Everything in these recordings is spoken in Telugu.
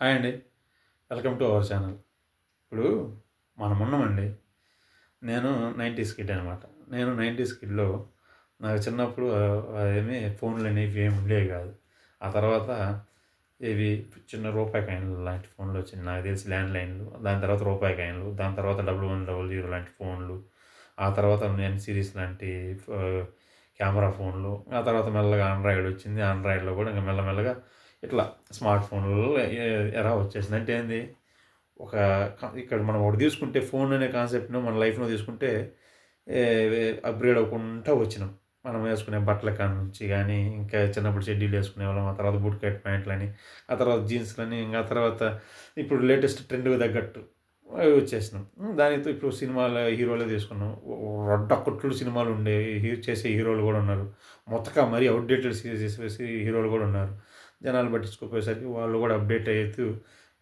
హాయ్ అండి. Welcome to our channel. ఇప్పుడు మనం ఉన్నామండి. నేను నైంటీస్ కిడ్ అనమాట నేను నైంటీస్ కిడ్లో నాకు చిన్నప్పుడు ఏమీ ఫోన్లు అనేవి ఏమి ఉండేవి కాదు. ఆ తర్వాత ఇవి చిన్న రూపాయి కాయిన్లు లాంటి ఫోన్లు వచ్చింది నాకు తెలిసి ల్యాండ్ లైన్లు దాని తర్వాత రూపాయి కాయిన్లు దాని తర్వాత డబుల్ వన్ డబుల్ జీరో లాంటి ఫోన్లు ఆ తర్వాత నేను సిరీస్ లాంటి కెమెరా ఫోన్లు ఆ తర్వాత మెల్లగా ఆండ్రాయిడ్ వచ్చింది. ఆండ్రాయిడ్లో కూడా ఇంకా మెల్లమెల్లగా ఇట్లా స్మార్ట్ ఫోన్లలో ఎలా వచ్చేసింది? అంటే ఏంది? ఒక ఇక్కడ మనం ఒకటి తీసుకుంటే ఫోన్ అనే కాన్సెప్ట్ను మన లైఫ్లో తీసుకుంటే అప్గ్రేడ్ అవ్వకుండా వచ్చినాం. మనం వేసుకునే బట్టల నుంచి కానీ ఇంకా చిన్నప్పుడు షెడ్యూల్ వేసుకునే వాళ్ళం ఆ తర్వాత బుట్ కట్ ప్యాంట్లని ఆ తర్వాత జీన్స్లని ఇంకా ఆ తర్వాత ఇప్పుడు లేటెస్ట్ ట్రెండ్కి తగ్గట్టు అవి వచ్చేసినాం దానితో ఇప్పుడు సినిమాల హీరోలే తీసుకున్నాం. రొడ్డ కొట్లు సినిమాలు ఉండే చేసే హీరోలు కూడా ఉన్నారు. మొత్తగా మరీ అవుట్డేటెడ్ చేసే హీరోలు కూడా ఉన్నారు. జనాలు పట్టించుకోపోయేసరికి వాళ్ళు కూడా అప్డేట్ అవుతూ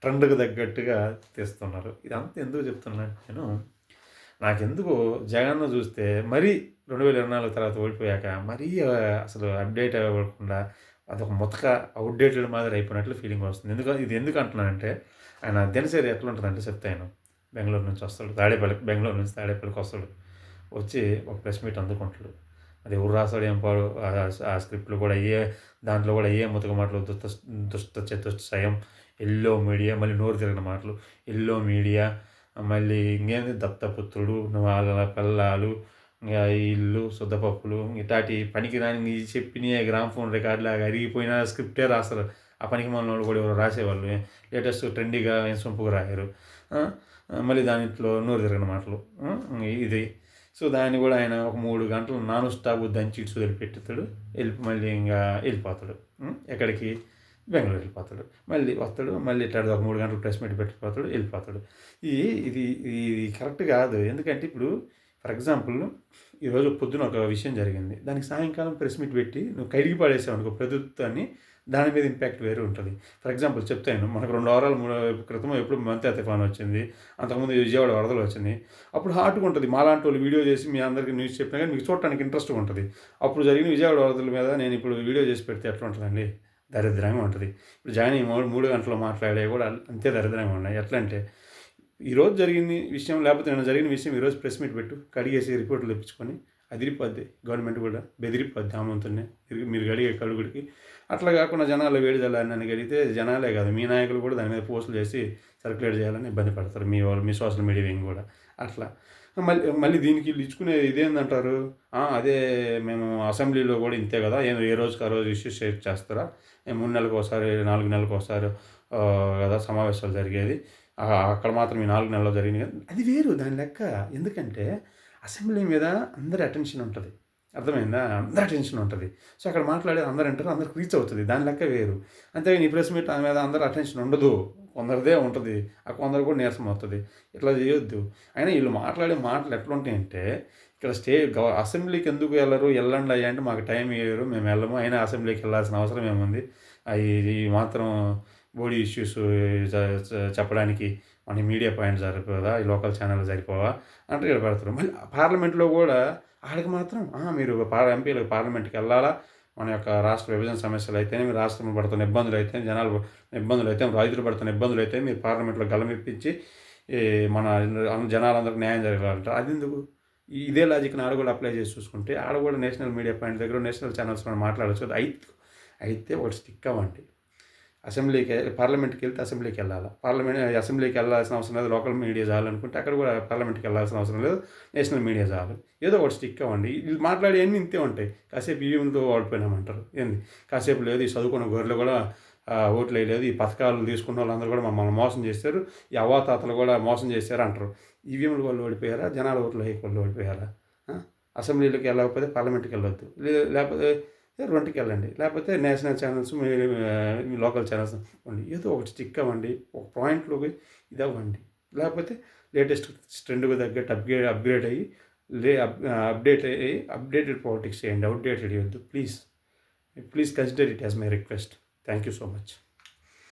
ట్రెండ్కి తగ్గట్టుగా తీస్తున్నారు. ఇదంతా ఎందుకు చెప్తున్నాను నేను నాకెందుకు జగన్ను చూస్తే మరీ రెండు వేల ఇరవై నాలుగు తర్వాత ఓడిపోయాక మరీ అసలు అప్డేట్ అవ్వకుండా అదొక మొత్తక అవుట్డేటెడ్ మాదిరి అయిపోయినట్లు ఫీలింగ్ వస్తుంది. ఎందుకు ఇది ఎందుకు అంటున్నానంటే ఆయన దినచర్య ఎట్లా ఉంటుందంటే చెప్తాను. బెంగళూరు నుంచి వస్తాడు తాడేపల్లి బెంగళూరు నుంచి తాడేపల్లికి వస్తాడు. వచ్చి ఒక ప్రెస్ మీట్ అందుకుంటాడు. ఎవరు రాస్తాడు ఏం పాడు ఆ- స్క్రిప్ట్లు కూడా ఏ దాంట్లో కూడా ఏ ముతక మాటలు దుష్ట దుష్ట చతుష్టయం ఎల్లో మీడియా మళ్ళీ నోరు తిరిగిన మాటలు ఎల్లో మీడియా మళ్ళీ ఇంకేంది దత్తపుత్రుడు వాళ్ళ పిల్లలు ఇంకా ఇల్లు శుద్ధపప్పులు ఇటాటి పనికి రాని చెప్పిన గ్రామ్ ఫోన్ రికార్డులాగా అరిగిపోయిన స్క్రిప్టే రాస్తారు. ఆ పనికి మన వాళ్ళు కూడా ఎవరు రాసేవాళ్ళు. లేటెస్ట్ ట్రెండీగా ఏం సొంపుగా రాయారు మళ్ళీ దాంట్లో నోరు తిరిగిన మాటలు. ఇది. సో దాన్ని కూడా ఆయన ఒక మూడు గంటలు నాన్ స్టాప్ దంచి ఇటు వదిలిపెట్టుతాడు వెళ్ళి మళ్ళీ ఇంకా వెళ్ళిపోతాడు. ఎక్కడికి? బెంగళూరు వెళ్ళిపోతాడు. మళ్ళీ వస్తాడు. మళ్ళీ ఇట్లా ఒక మూడు గంటలు ప్రెస్ మీట్ పెట్టిపోతాడు. వెళ్ళిపోతాడు. ఇది ఇది ఇది కరెక్ట్ కాదు. ఎందుకంటే ఇప్పుడు ఫర్ ఎగ్జాంపుల్ ఈరోజు పొద్దున ఒక విషయం జరిగింది. దానికి సాయంకాలం ప్రెస్ మీట్ పెట్టి నువ్వు కడిగి పడేసావు అనుకో ప్రభుత్వాన్ని దాని మీద ఇంపాక్ట్ వేరే ఉంటుంది. ఫర్ ఎగ్జాంపుల్ చెప్తాను మనకు రెండు వారాలు మూడు క్రితం ఎప్పుడు మంత్ తుఫాన్ వచ్చింది అంతకుముందు విజయవాడ వరదలు వచ్చింది అప్పుడు హార్ట్గా ఉంటుంది. మాలాంటి వాళ్ళు వీడియో చేసి మీ అందరికీ న్యూస్ చెప్పినా కానీ మీకు చూడటానికి ఇంట్రెస్ట్ ఉంటుంది. అప్పుడు జరిగిన విజయవాడ వరదల మీద నేను ఇప్పుడు వీడియో చేసి పెడితే ఎట్లా ఉంటుందండి? దరిద్రంగా ఉంటుంది. ఇప్పుడు జాయిన్ అయ్యి మూడు మూడు గంటలు మాట్లాడే కూడా అంతే దరిద్రంగా ఉన్నాయి. ఎట్లా అంటే ఈరోజు జరిగిన విషయం లేకపోతే నేను జరిగిన విషయం ఈరోజు ప్రెస్ మీట్ పెట్టు కడిగేసి రిపోర్ట్లు తెప్పించుకొని అదిరిపోద్ది. గవర్నమెంట్ కూడా బెదిరిపోద్ది ఆమంతున్నే మీరు అడిగే కడుగుడికి అట్లా కాకుండా జనాలు వేడి చల్లని అడిగితే జనాలే కాదు మీ నాయకులు కూడా దాని మీద పోస్టులు చేసి సర్క్యులేట్ చేయాలని ఇబ్బంది పడతారు మీ వాళ్ళు మీ సోషల్ మీడియా వింగ్ కూడా. అట్లా. మళ్ళీ మళ్ళీ దీనికి వీళ్ళు ఇచ్చుకునే ఇదేందంటారు? అదే మేము అసెంబ్లీలో కూడా ఇంతే కదా ఏం ఏ రోజుకి ఆ రోజు ఇష్యూస్ షేర్ చేస్తారా? మూడు నెలలకు ఒకసారి నాలుగు నెలలకు ఒకసారి కదా సమావేశాలు జరిగేది. అక్కడ మాత్రం ఈ నాలుగు నెలల్లో జరిగింది అది వేరు దాని లెక్క. ఎందుకంటే అసెంబ్లీ మీద అందరి అటెన్షన్ ఉంటుంది. అర్థమైందా? అందరి అటెన్షన్ ఉంటుంది. సో అక్కడ మాట్లాడేది అందరు అంటారు అందరికి రీచ్ అవుతుంది. దాని లెక్క వేరు. అంతేగాని ఈ ప్రెస్ మీట్ మీద అందరు అటెన్షన్ ఉండదు. కొందరిదే ఉంటుంది. ఆ కొందరు కూడా నీరసం అవుతుంది. ఇట్లా చేయొద్దు. అయినా వీళ్ళు మాట్లాడే మాటలు ఎట్లుంటాయంటే ఇక్కడ స్టే గవ- అసెంబ్లీకి ఎందుకు వెళ్ళరు? వెళ్ళండి అయ్యా అంటే మాకు టైం ఇవ్వరు మేము వెళ్ళము. అయినా అసెంబ్లీకి వెళ్ళాల్సిన అవసరం ఏముంది? అవి మాత్రం బోడీ ఇష్యూస్ చెప్పడానికి మన మీడియా పాయింట్ సరిపోదా? ఈ లోకల్ ఛానల్ సరిపోవా? అంటే ఇక్కడ పెడతారు. మళ్ళీ పార్లమెంట్లో కూడా ఆడికి మాత్రం మీరు పార్ ఎంపీలకు పార్లమెంట్కి వెళ్ళాలా? మన యొక్క రాష్ట్ర విభజన సమస్యలు అయితేనే మీ రాష్ట్రం పడుతున్న ఇబ్బందులు అయితే జనాలు ఇబ్బందులు అయితే రైతులు పడుతున్న ఇబ్బందులు అయితే మీరు పార్లమెంట్లో గలమిప్పించి మన జనాలందరికీ న్యాయం జరగాలంటారు. అది ఎందుకు? ఇదే లాజిక్ ఆడ కూడా అప్లై చేసి చూసుకుంటే ఆడ కూడా నేషనల్ మీడియా పాయింట్ దగ్గర నేషనల్ ఛానల్స్ మనం మాట్లాడచ్చు కదా? అయితే అయితే ఒకటి స్టిక్ అవ్వండి. అసెంబ్లీకి పార్లమెంట్కి వెళ్తే అసెంబ్లీకి వెళ్ళాలి? పార్లమెంట్ అసెంబ్లీకి వెళ్ళాల్సిన అవసరం లేదు. లోకల్ మీడియా చాలనుకుంటే అక్కడ కూడా పార్లమెంట్కి వెళ్ళాల్సిన అవసరం లేదు. నేషనల్ మీడియా చాలు ఏదో ఒకటి స్టిక్ అవ్వండి. వీళ్ళు మాట్లాడే అన్నీ ఇంతే ఉంటాయి. కాసేపు ఈవీఎంతో ఓడిపోయినామంటారు. ఏంది? కాసేపు లేదు ఈ చదువుకున్న గొర్రెలు కూడా ఓట్లు వేయలేదు. ఈ పథకాలు తీసుకున్న వాళ్ళందరూ కూడా మమ్మల్ని మోసం చేశారు. ఈ అవాతాతలు కూడా మోసం చేశారు అంటారు. ఈవీఎంలు వాళ్ళు ఓడిపోయారా? జనాల ఓట్లు వేయక వాళ్ళు ఓడిపోయారా? అసెంబ్లీలోకి వెళ్ళకపోతే పార్లమెంట్కి వెళ్ళొద్దు. లేకపోతే రెండుకి వెళ్ళండి లేకపోతే నేషనల్ ఛానల్స్ మీ లోకల్ ఛానల్స్ ఇవ్వండి ఏదో ఒకటి స్టిక్ అవ్వండి. ఒక పాయింట్లోకి ఇది అవ్వండి. లేకపోతే లేటెస్ట్ ట్రెండ్కి తగ్గట్టు అప్గ్రేడ్ అప్గ్రేడ్ అయ్యి లే అప్డేట్ అయ్యి అప్డేటెడ్ పాలిటిక్స్ చేయండి. అవుట్డేటెడ్ ఇవ్వద్దు. Please. Please consider it as my request. Thank you so much.